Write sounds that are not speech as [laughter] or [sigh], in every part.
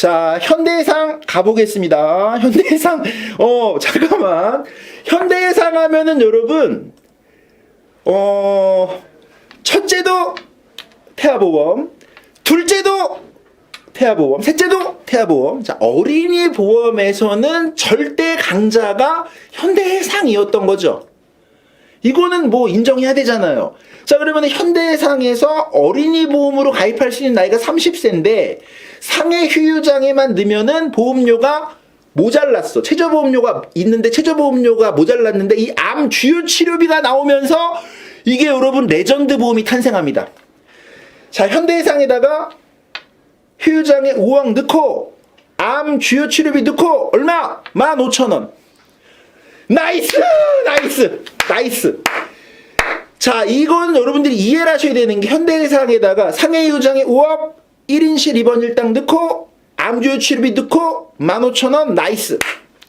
자, 현대해상 가보겠습니다. 현대해상, 어, 잠깐만. 현대해상 하면은 여러분, 어, 첫째도 태아보험, 둘째도 태아보험, 셋째도 태아보험. 자, 어린이 보험에서는 절대 강자가 현대해상이었던 거죠. 이거는 뭐 인정해야 되잖아요. 자, 그러면 현대해상에서 어린이 보험으로 가입할 수 있는 나이가 30세인데 상해 휴유장에만 넣으면은 보험료가 모자랐어. 최저보험료가 있는데 최저보험료가 모자랐는데 이 암 주요 치료비가 나오면서 이게 여러분 레전드 보험이 탄생합니다. 자, 현대해상에다가 휴유장에 5억 넣고 암 주요 치료비 넣고 얼마? 15,000원. 나이스! 나이스! 나이스! 자, 이건 여러분들이 이해를 하셔야 되는 게 현대해상에다가 상해유장에 5억 1인실 입원 일당 넣고 암주요 치료비 넣고 15,000원 나이스.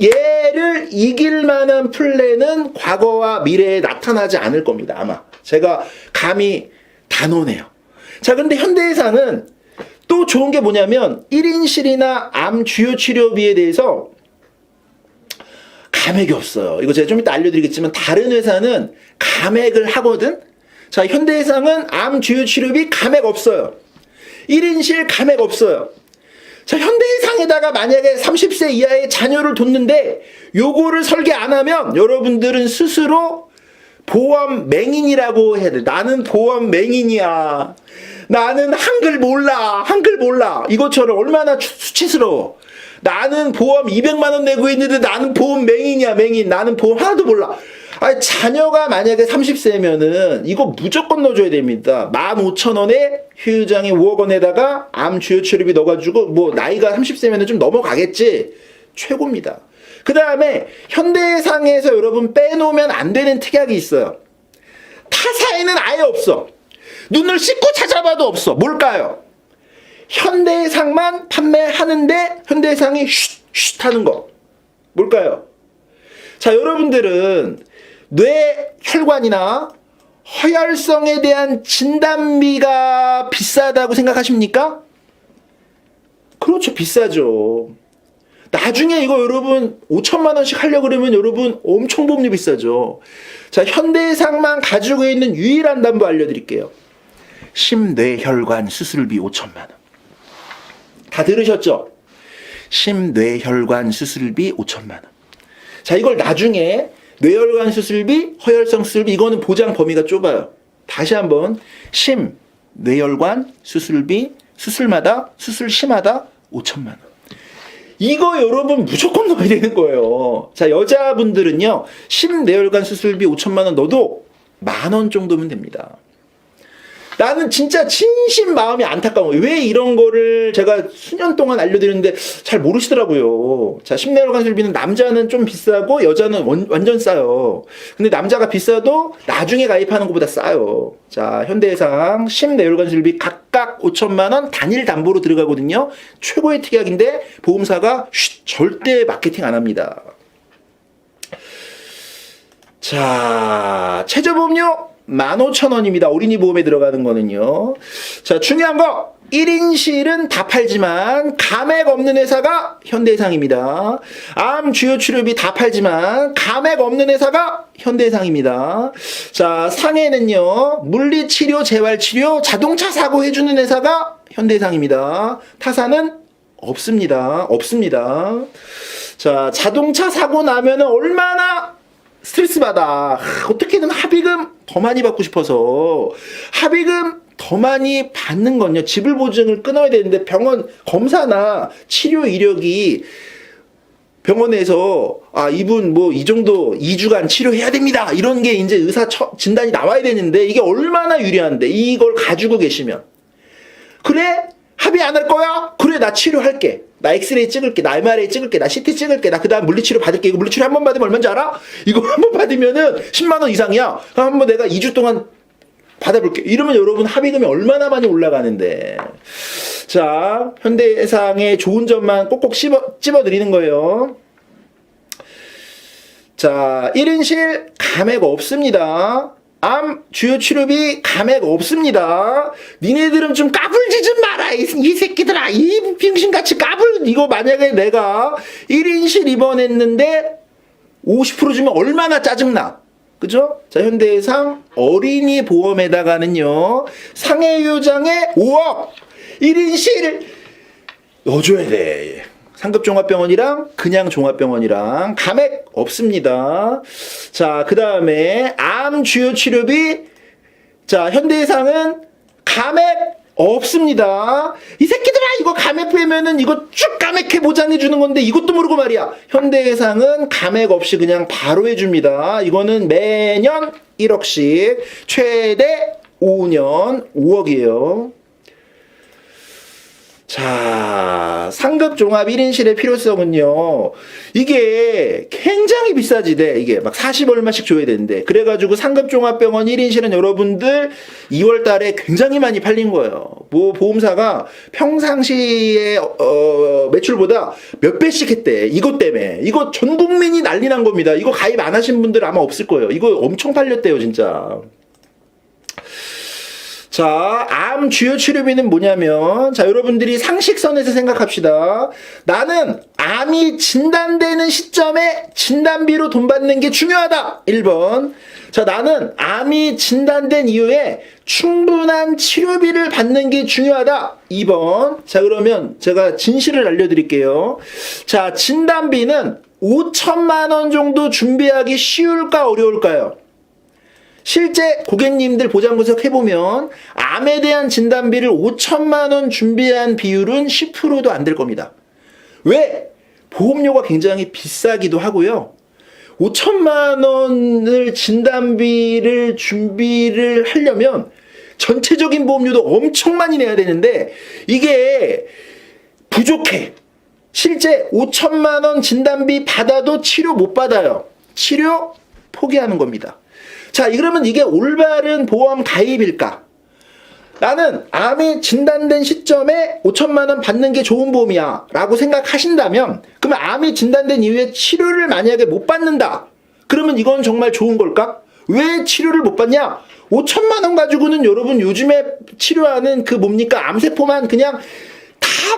얘를 이길 만한 플랜은 과거와 미래에 나타나지 않을 겁니다. 아마. 제가 감히 단언해요. 자, 근데 현대해상은 또 좋은 게 뭐냐면 1인실이나 암 주요 치료비에 대해서 감액이 없어요. 이거 제가 좀 이따 알려드리겠지만 다른 회사는 감액을 하거든. 자, 현대해상은 암 주요 치료비 감액 없어요. 1인실 감액 없어요. 자, 현대해상에다가 만약에 30세 이하의 자녀를 뒀는데 요거를 설계 안 하면 여러분들은 스스로 보험 맹인이라고 해야 돼. 나는 보험 맹인이야. 나는 한글 몰라. 한글 몰라. 이것처럼 얼마나 수- 수치스러워. 나는 보험 200만 원 내고 있는데 나는 보험 맹인이야, 맹인. 나는 보험 하나도 몰라. 아니, 자녀가 만약에 30세면은 이거 무조건 넣어줘야 됩니다. 15,000원에 휴유장에 5억 원에다가 암 주요 치료비 넣어가지고 뭐 나이가 30세면은 좀 넘어가겠지. 최고입니다. 그 다음에 현대상에서 여러분 빼놓으면 안 되는 특약이 있어요. 타사에는 아예 없어. 눈을 씻고 찾아봐도 없어. 뭘까요? 현대상만 판매하는데 현대상이 쉿쉿 하는 거. 뭘까요? 자, 여러분들은 뇌 혈관이나 허혈성에 대한 진단비가 비싸다고 생각하십니까? 그렇죠. 비싸죠. 나중에 이거 여러분 5천만 원씩 하려고 그러면 여러분 엄청 보험료 비싸죠. 자, 현대해상만 가지고 있는 유일한 담보 알려 드릴게요. 심뇌혈관 수술비 5천만 원. 다 들으셨죠? 심뇌혈관 수술비 5천만 원. 자, 이걸 나중에 뇌혈관 수술비, 허혈성 수술비 이거는 보장 범위가 좁아요. 다시 한번 심 뇌혈관 수술비 수술마다 수술 시마다 5천만 원. 이거 여러분 무조건 넣어야 되는 거예요. 자, 여자분들은요, 심내혈관 수술비 5천만 원 넣어도 만 원 정도면 됩니다. 나는 진짜 진심 마음이 안타까운 거예요. 왜 이런 거를 제가 수년 동안 알려드렸는데 잘 모르시더라고요. 자, 심내혈관 수술비는 남자는 좀 비싸고 여자는 원- 완전 싸요. 근데 남자가 비싸도 나중에 가입하는 것보다 싸요. 자, 현대해상 심내혈관 수술비 각각 5천만 원 단일 담보로 들어가거든요. 최고의 특약인데 보험사가 쉿, 절대 마케팅 안 합니다. 자, 최저보험료 15,000원입니다. 어린이 보험에 들어가는 거는요. 자, 중요한 거. 1인 실은 다 팔지만 감액 없는 회사가 현대해상입니다. 암 주요 치료비 다 팔지만 감액 없는 회사가 현대해상입니다. 자, 상해는요. 물리 치료, 재활 치료, 자동차 사고 해 주는 회사가 현대해상입니다. 타사는 없습니다. 없습니다. 자, 자동차 사고 나면은 얼마나 스트레스 받아. 하, 어떻게든 합의금 더 많이 받고 싶어서 합의금 더 많이 받는 건요. 지불 보증을 끊어야 되는데 병원 검사나 치료 이력이 병원에서 아 이분 뭐 이 정도 2주간 치료해야 됩니다. 이런 게 이제 의사 처, 진단이 나와야 되는데 이게 얼마나 유리한데 이걸 가지고 계시면 그래? 합의 안 할 거야? 그래, 나 치료할게. 나 엑스레이 찍을게. 나 MRI 찍을게. 나 CT 찍을게. 나 그 다음 물리치료 받을게. 이거 물리치료 한 번 받으면 얼마인지 알아? 이거 한 번 받으면은 10만원 이상이야. 한번 내가 2주 동안 받아볼게. 이러면 여러분 합의금이 얼마나 많이 올라가는데. 자, 현대해상의 좋은 점만 꼭꼭 씹어, 찝어드리는 거예요. 자, 1인실 감액 없습니다. 암 주요 치료비 감액 없습니다. 니네들은 좀 까불지 좀 마라. 이, 이 새끼들아. 이 빙신같이 까불, 이거 만약에 내가 1인실 입원했는데 50% 주면 얼마나 짜증나. 그죠? 자, 현대해상 어린이 보험에다가는요, 상해요장에 5억! 1인실 넣어줘야 돼. 상급 종합병원이랑 그냥 종합병원이랑 감액 없습니다. 자, 그 다음에 암 주요 치료비. 자, 현대해상은 감액 없습니다. 이 새끼들아, 이거 감액 빼면은 이거 쭉 감액해 보장해 주는 건데 이것도 모르고 말이야. 현대해상은 감액 없이 그냥 바로 해줍니다. 이거는 매년 1억씩, 최대 5년 5억이에요. 자, 상급 종합 1인실의 필요성은요, 이게 굉장히 비싸지대. 이게 막 40 얼마씩 줘야 되는데. 그래가지고 상급 종합병원 1인실은 여러분들 2월 달에 굉장히 많이 팔린 거예요. 뭐, 보험사가 평상시에, 어, 매출보다 몇 배씩 했대. 이것 때문에. 이거 전 국민이 난리 난 겁니다. 이거 가입 안 하신 분들 아마 없을 거예요. 이거 엄청 팔렸대요, 진짜. 자, 암 주요 치료비는 뭐냐면, 자, 여러분들이 상식선에서 생각합시다. 나는 암이 진단되는 시점에 진단비로 돈 받는 게 중요하다. 1번. 자, 나는 암이 진단된 이후에 충분한 치료비를 받는 게 중요하다. 2번. 자, 그러면 제가 진실을 알려드릴게요. 자, 진단비는 5천만 원 정도 준비하기 쉬울까 어려울까요? 실제 고객님들 보장 분석 해보면 암에 대한 진단비를 5천만 원 준비한 비율은 10%도 안 될 겁니다. 왜? 보험료가 굉장히 비싸기도 하고요. 5천만 원을 진단비를 준비를 하려면 전체적인 보험료도 엄청 많이 내야 되는데 이게 부족해. 실제 5천만 원 진단비 받아도 치료 못 받아요. 치료 포기하는 겁니다. 자, 그러면 이게 올바른 보험 가입일까? 나는 암이 진단된 시점에 5천만 원 받는 게 좋은 보험이야 라고 생각하신다면 그러면 암이 진단된 이후에 치료를 만약에 못 받는다 그러면 이건 정말 좋은 걸까? 왜 치료를 못 받냐? 5천만 원 가지고는 여러분 요즘에 치료하는 그 뭡니까 암세포만 그냥 다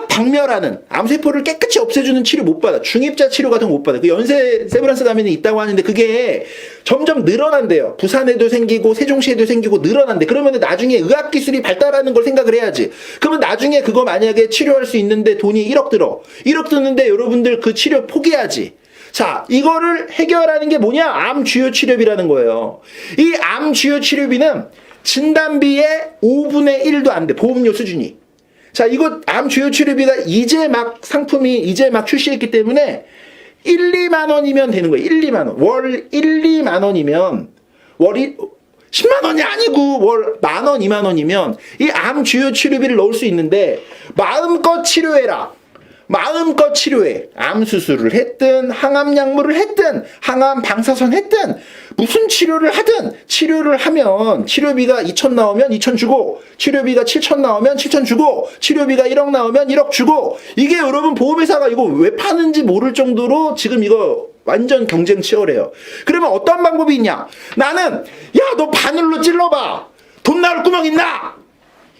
박멸하는 암세포를 깨끗이 없애주는 치료 못 받아 중입자 치료 같은 거 못 받아 그 연쇄 세브란스 감염이 있다고 하는데 그게 점점 늘어난대요 부산에도 생기고 세종시에도 생기고 늘어난대 그러면 나중에 의학 기술이 발달하는 걸 생각을 해야지 그러면 나중에 그거 만약에 치료할 수 있는데 돈이 1억 들어 1억 드는데 여러분들 그 치료 포기하지 자, 이거를 해결하는 게 뭐냐? 암 주요 치료비라는 거예요. 이 암 주요 치료비는 진단비의 5분의 1도 안 돼. 보험료 수준이. 자, 이거 암 주요 치료비가 이제 막 상품이 이제 막 출시했기 때문에 1, 2만 원이면 되는 거예요. 1, 2만 원. 월 1, 2만 원이면 월이 10만 원이 아니고 월 만 원, 2만 원이면 이 암 주요 치료비를 넣을 수 있는데 마음껏 치료해라. 마음껏 치료해. 암 수술을 했든 항암 약물을 했든 항암 방사선 했든 무슨 치료를 하든 치료를 하면 치료비가 2천 나오면 2천 주고 치료비가 7천 나오면 7천 주고 치료비가 1억 나오면 1억 주고 이게 여러분 보험회사가 이거 왜 파는지 모를 정도로 지금 이거 완전 경쟁 치열해요. 그러면 어떤 방법이 있냐? 나는 야 너 바늘로 찔러봐. 돈 나올 구멍 있나?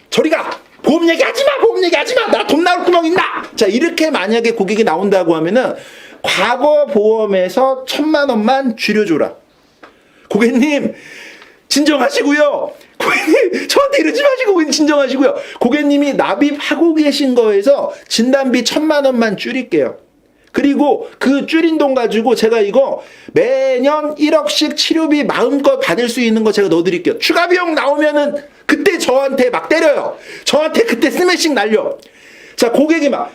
저리 가. 보험 얘기 하지 마. 보험 얘기 하지 마. 나 돈 나올 구멍 있나? 자, 이렇게 만약에 고객이 나온다고 하면은 과거 보험에서 천만 원만 줄여줘라. 고객님, 진정하시고요. 고객님, [laughs] 저한테 이러지 마시고 고객님 진정하시고요. 고객님이 납입하고 계신 거에서 진단비 천만 원만 줄일게요. 그리고 그 줄인 돈 가지고 제가 이거 매년 1억씩 치료비 마음껏 받을 수 있는 거 제가 넣어드릴게요. 추가 비용 나오면은 그때 저한테 막 때려요. 저한테 그때 스매싱 날려. 자, 고객이 막,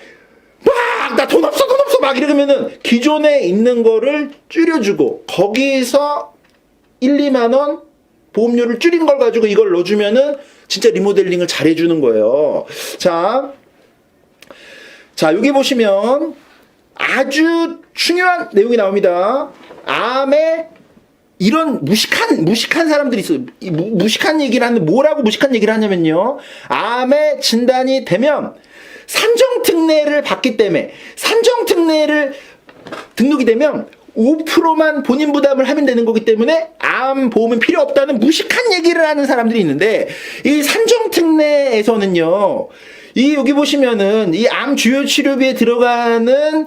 막, 나 돈 없어, 돈 없어, 막 이러면은 기존에 있는 거를 줄여주고, 거기서 1, 2만 원 보험료를 줄인 걸 가지고 이걸 넣어주면은 진짜 리모델링을 잘 해주는 거예요. 자, 자, 여기 보시면 아주 중요한 내용이 나옵니다. 암에 이런 무식한 무식한 사람들이 있어요. 이 무, 무식한 얘기를 하는데 뭐라고 무식한 얘기를 하냐면요. 암에 진단이 되면 산정 특례를 받기 때문에 산정 특례를 등록이 되면 5%만 본인 부담을 하면 되는 거기 때문에 암 보험은 필요 없다는 무식한 얘기를 하는 사람들이 있는데 이 산정 특례에서는요. 이 여기 보시면은 이 암 주요 치료비에 들어가는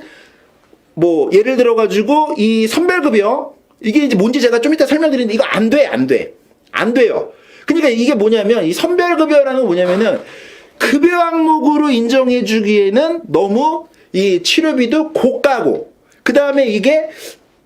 뭐 예를 들어 가지고 이 선별급여 이게 이제 뭔지 제가 좀 이따 설명드리는데 이거 안 돼, 안 돼. 안 돼요. 그러니까 이게 뭐냐면 이 선별급여라는 건 뭐냐면은 급여 항목으로 인정해 주기에는 너무 이 치료비도 고가고 그다음에 이게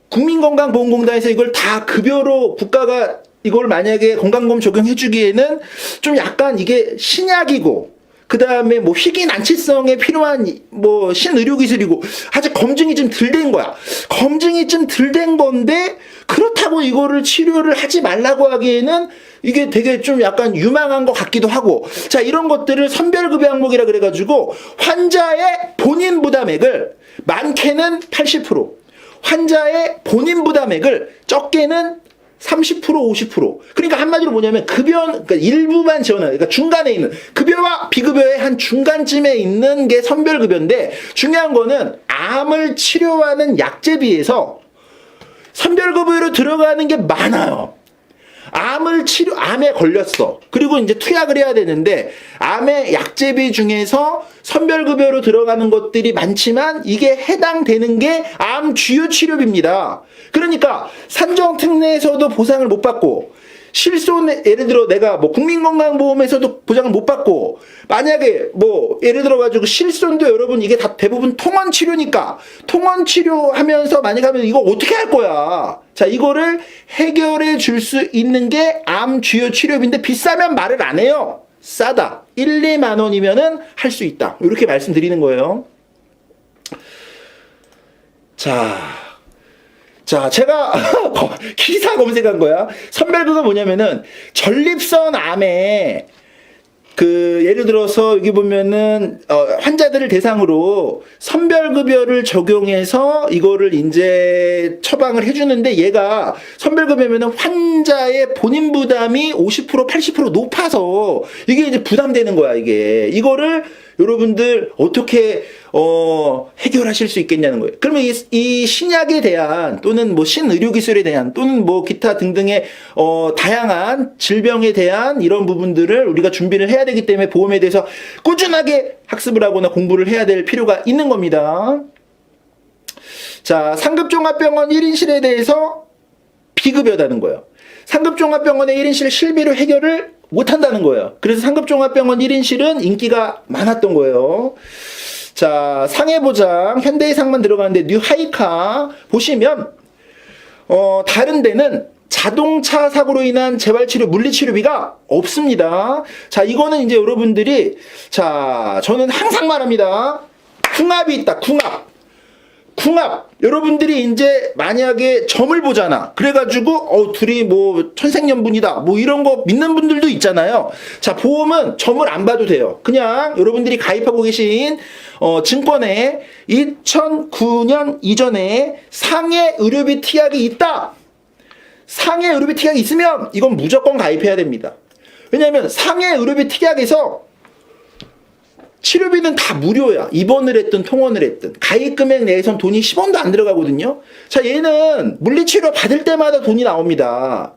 국민건강보험공단에서 이걸 다 급여로 국가가 이걸 만약에 건강보험 적용해 주기에는 좀 약간 이게 신약이고 그 다음에 뭐 희귀 난치성에 필요한 이- 뭐 신의료기술이고 아직 검증이 좀 덜 된 거야. 검증이 좀 덜 된 건데 그렇다고 이거를 치료를 하지 말라고 하기에는 이게 되게 좀 약간 유망한 것 같기도 하고 자 이런 것들을 선별급여 항목이라 그래가지고 환자의 본인 부담액을 많게는 80% 환자의 본인 부담액을 적게는 30% 50% 그러니까 한마디로 뭐냐면 급여 그러니까 일부만 지원하는 그러니까 중간에 있는 급여와 비급여의 한 중간쯤에 있는 게 선별급여인데 중요한 거는 암을 치료하는 약제비에서 선별급여로 들어가는 게 많아요. 암을 치료, 암에 걸렸어. 그리고 이제 투약을 해야 되는데, 암의 약제비 중에서 선별급여로 들어가는 것들이 많지만, 이게 해당되는 게 암 주요 치료비입니다. 그러니까, 산정특례에서도 보상을 못 받고, 실손, 예를 들어 내가 뭐 국민건강보험에서도 보장을 못 받고, 만약에 뭐, 예를 들어 가지고 실손도 여러분 이게 다 대부분 통원 치료니까, 통원 치료하면서 만약에 하면 이거 어떻게 할 거야? 자, 이거를 해결해 줄 수 있는 게 암 주요 치료비인데 비싸면 말을 안 해요. 싸다. 1, 2만 원이면은 할 수 있다. 이렇게 말씀드리는 거예요. 자. 자, 제가 [laughs] 기사 검색한 거야. 선별그가 뭐냐면은 전립선 암에 그 예를 들어서 여기 보면은 어, 환자들을 대상으로 선별급여를 적용해서 이거를 이제 처방을 해주는데 얘가 선별급여면은 환자의 본인 부담이 50% 80% 높아서 이게 이제 부담되는 거야 이게 이거를 여러분들 어떻게 어 해결하실 수 있겠냐는 거예요. 그러면 이, 이 신약에 대한 또는 뭐 신의료 기술에 대한 또는 뭐 기타 등등의 어 다양한 질병에 대한 이런 부분들을 우리가 준비를 해야 되기 때문에 보험에 대해서 꾸준하게 학습을 하거나 공부를 해야 될 필요가 있는 겁니다. 자, 상급종합병원 1인실에 대해서 비급여다는 거예요. 상급종합병원의 1인실 실비로 해결을 못 한다는 거예요. 그래서 상급종합병원 1인실은 인기가 많았던 거예요. 자, 상해보장, 현대해상만 들어가는데 뉴 하이카 보시면, 어, 다른 데는 자동차 사고로 인한 재활치료, 물리치료비가 없습니다. 자, 이거는 이제 여러분들이, 자, 저는 항상 말합니다. 궁합이 있다, 궁합. 궁합. 여러분들이 이제 만약에 점을 보잖아. 그래가지고 어 둘이 뭐 천생연분이다. 뭐 이런 거 믿는 분들도 있잖아요. 자 보험은 점을 안 봐도 돼요. 그냥 여러분들이 가입하고 계신 어 증권에 2009년 이전에 상해 의료비 특약이 있다. 상해 의료비 특약이 있으면 이건 무조건 가입해야 됩니다. 왜냐하면 상해 의료비 특약에서 치료비는 다 무료야. 입원을 했든 통원을 했든. 가입 금액 내에선 돈이 10원도 안 들어가거든요. 자, 얘는 물리치료 받을 때마다 돈이 나옵니다.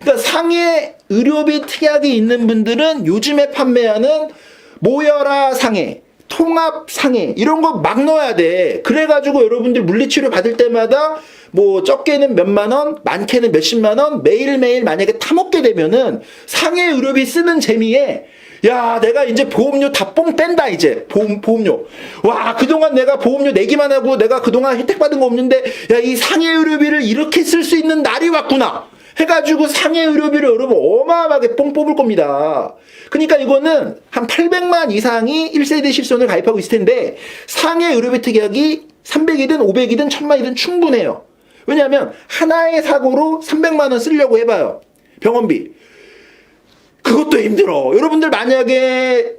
그러니까 상해 의료비 특약이 있는 분들은 요즘에 판매하는 모여라 상해, 통합 상해 이런 거 막 넣어야 돼. 그래 가지고 여러분들 물리치료 받을 때마다 뭐 적게는 몇만 원, 많게는 몇십만 원 매일매일 만약에 타먹게 되면은 상해 의료비 쓰는 재미에 야, 내가 이제 보험료 다뽕 뺀다, 이제. 보험, 보험료. 와, 그동안 내가 보험료 내기만 하고 내가 그동안 혜택 받은 거 없는데, 야, 이 상해 의료비를 이렇게 쓸 수 있는 날이 왔구나. 해가지고 상해 의료비를 여러분 어마어마하게 뽕 뽑을 겁니다. 그러니까 이거는 한 800만 이상이 1세대 실손을 가입하고 있을 텐데, 상해 의료비 특약이 300이든 500이든 1000만이든 충분해요. 왜냐하면 하나의 사고로 300만 원 쓰려고 해봐요. 병원비. 그것도 힘들어. 여러분들 만약에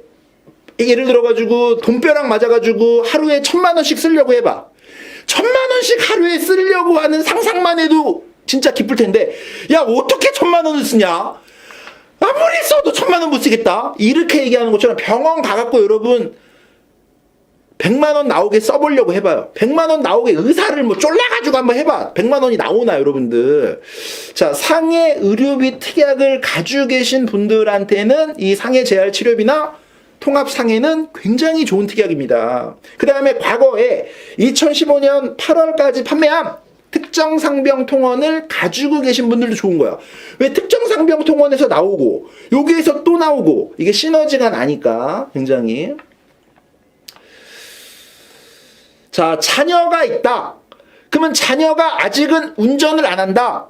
예를 들어가지고 돈벼락 맞아가지고 하루에 천만 원씩 쓰려고 해봐. 천만 원씩 하루에 쓰려고 하는 상상만 해도 진짜 기쁠 텐데, 야 어떻게 천만 원을 쓰냐? 아무리 써도 천만 원 못 쓰겠다. 이렇게 얘기하는 것처럼 병원 가갖고 여러분 100만 원 나오게 써보려고 해봐요. 100만 원 나오게 의사를 뭐 쫄라가지고 한번 해봐. 100만 원이 나오나 여러분들. 자 상해 의료비 특약을 가지고 계신 분들한테는 이 상해 재활 치료비나 통합 상해는 굉장히 좋은 특약입니다. 그 다음에 과거에 2015년 8월까지 판매한 특정 상병 통원을 가지고 계신 분들도 좋은 거야. 왜 특정 상병 통원에서 나오고 여기에서 또 나오고 이게 시너지가 나니까 굉장히 자 자녀가 있다. 그러면 자녀가 아직은 운전을 안 한다.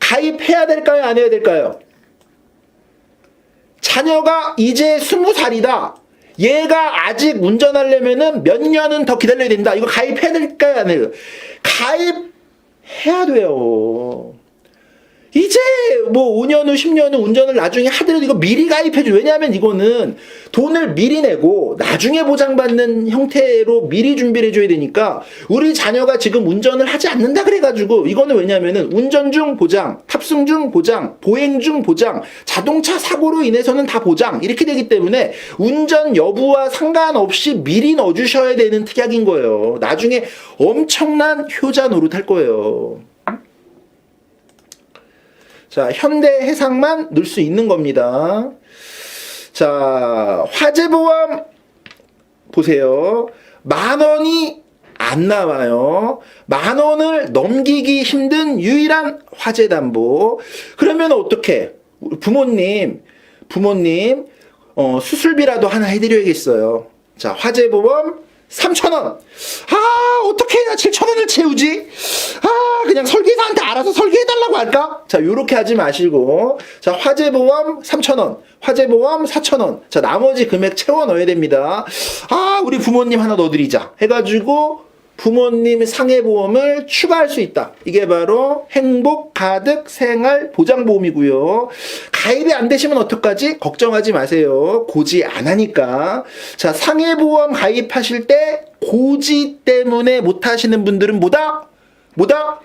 가입해야 될까요? 안 해야 될까요? 자녀가 이제 스무 살이다. 얘가 아직 운전하려면은 몇 년은 더 기다려야 된다. 이거 가입해야 될까요? 안 해요? 가입해야 돼요. 이제 뭐 5년 후, 10년 후 운전을 나중에 하더라도 이거 미리 가입해줘. 왜냐하면 이거는 돈을 미리 내고 나중에 보장받는 형태로 미리 준비를 해줘야 되니까 우리 자녀가 지금 운전을 하지 않는다 그래가지고 이거는 왜냐하면은 운전 중 보장, 탑승 중 보장, 보행 중 보장, 자동차 사고로 인해서는 다 보장 이렇게 되기 때문에 운전 여부와 상관없이 미리 넣어주셔야 되는 특약인 거예요. 나중에 엄청난 효자 노릇할 거예요. 자, 현대 해상만 넣을 수 있는 겁니다. 자, 화재보험 보세요. 만 원이 안 나와요. 만 원을 넘기기 힘든 유일한 화재 담보. 그러면 어떻게? 부모님, 부모님, 어, 수술비라도 하나 해드려야겠어요. 자, 화재보험 3,000원. 아, 어떻게 나 7,000원을 채우지? 아, 그냥 설계사한테 알아서 설계해달라고 할까? 자, 요렇게 하지 마시고. 자, 화재보험 3,000원. 화재보험 4,000원. 자, 나머지 금액 채워 넣어야 됩니다. 아, 우리 부모님 하나 넣어드리자. 해가지고, 부모님 상해보험을 추가할 수 있다. 이게 바로 행복 가득 생활 보장보험이고요. 가입이 안 되시면 어떡하지? 걱정하지 마세요. 고지 안 하니까. 자, 상해보험 가입하실 때 고지 때문에 못 하시는 분들은 뭐다? 뭐다?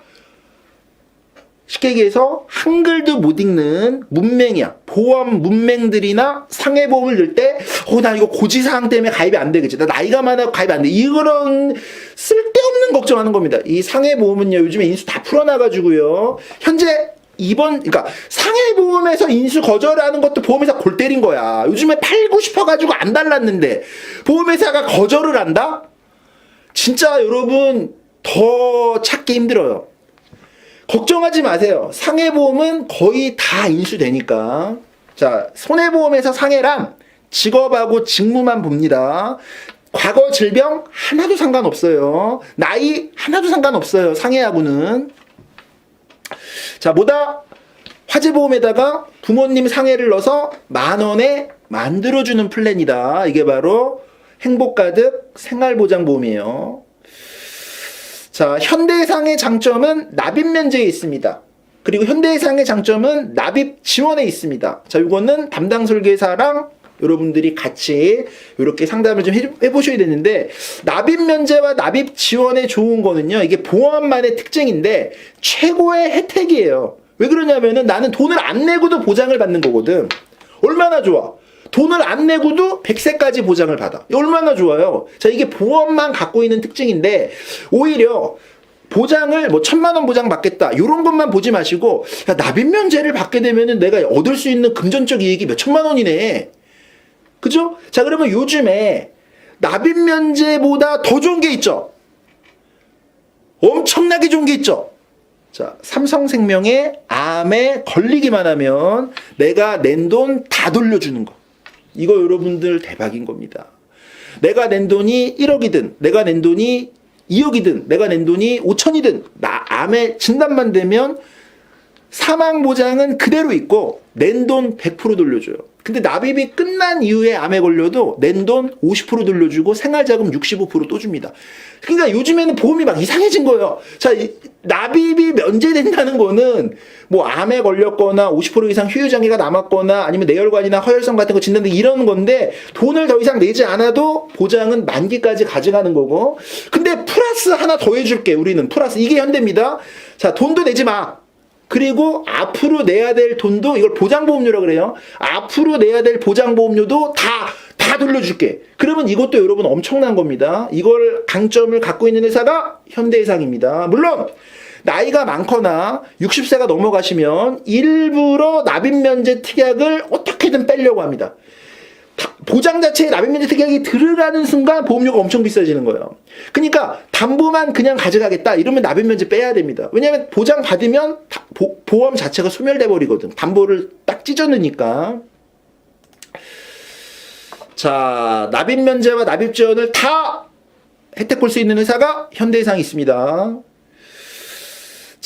쉽게 얘기해서 한글도 못 읽는 문맹이야. 보험 문맹들이나 상해보험을 넣을 때, 어, 나 이거 고지사항 때문에 가입이 안 되겠지. 나 나이가 많아 가입이 안 돼. 이런 쓸데없는 걱정하는 겁니다. 이 상해보험은요, 요즘에 인수 다 풀어놔가지고요. 현재 이번, 그러니까 상해보험에서 인수 거절하는 것도 보험회사 골 때린 거야. 요즘에 팔고 싶어가지고 안 달랐는데, 보험회사가 거절을 한다? 진짜 여러분, 더 찾기 힘들어요. 걱정하지 마세요. 상해보험은 거의 다 인수되니까. 자, 손해보험에서 상해란 직업하고 직무만 봅니다. 과거 질병 하나도 상관없어요. 나이 하나도 상관없어요. 상해하고는. 자, 뭐다? 화재보험에다가 부모님 상해를 넣어서 만 원에 만들어주는 플랜이다. 이게 바로 행복가득 생활보장보험이에요. 자, 현대해상의 장점은 납입 면제에 있습니다. 그리고 현대해상의 장점은 납입 지원에 있습니다. 자, 이거는 담당 설계사랑 여러분들이 같이 이렇게 상담을 좀 해- 해보셔야 되는데 납입 면제와 납입 지원에 좋은 거는요. 이게 보험만의 특징인데 최고의 혜택이에요. 왜 그러냐면은 나는 돈을 안 내고도 보장을 받는 거거든. 얼마나 좋아? 돈을 안 내고도 100세까지 보장을 받아. 얼마나 좋아요. 자, 이게 보험만 갖고 있는 특징인데 오히려 보장을 뭐 천만 원 보장 받겠다 이런 것만 보지 마시고 야, 납입 면제를 받게 되면은 내가 얻을 수 있는 금전적 이익이 몇 천만 원이네. 그죠? 자, 그러면 요즘에 납입 면제보다 더 좋은 게 있죠. 엄청나게 좋은 게 있죠. 자, 삼성생명의 암에 걸리기만 하면 내가 낸 돈 다 돌려주는 거. 이거 여러분들 대박인 겁니다. 내가 낸 돈이 1억이든, 내가 낸 돈이 2억이든, 내가 낸 돈이 5천이든, 나 암에 진단만 되면 사망 보장은 그대로 있고 낸 돈 100% 돌려줘요. 근데 납입이 끝난 이후에 암에 걸려도 낸 돈 50% 돌려주고 생활자금 65%또 줍니다. 그러니까 요즘에는 보험이 막 이상해진 거예요. 자, 이- 납입이 면제된다는 거는 뭐 암에 걸렸거나 50% 이상 휴유 장기가 남았거나 아니면 뇌혈관이나 허혈성 같은 거 진단등 이런 건데 돈을 더 이상 내지 않아도 보장은 만기까지 가져가는 거고. 근데 플러스 하나 더 해줄게. 우리는 플러스 이게 현대입니다. 자, 돈도 내지 마. 그리고 앞으로 내야 될 돈도 이걸 보장보험료라 그래요. 앞으로 내야 될 보장보험료도 다, 다다 돌려줄게. 그러면 이것도 여러분 엄청난 겁니다. 이걸 강점을 갖고 있는 회사가 현대해상입니다. 물론 나이가 많거나 60세가 넘어가시면 일부러 납입 면제 특약을 어떻게든 빼려고 합니다. 다- 보장 자체에 납입 면제 특약이 들어가는 순간 보험료가 엄청 비싸지는 거예요. 그러니까 담보만 그냥 가져가겠다 이러면 납입 면제 빼야 됩니다. 왜냐하면 보장 받으면 다- 보, 보험 자체가 소멸돼 버리거든. 담보를 딱 찢어 넣으니까. 자, 납입 면제와 납입 지원을 다 혜택 볼 수 있는 회사가 현대해상이 있습니다.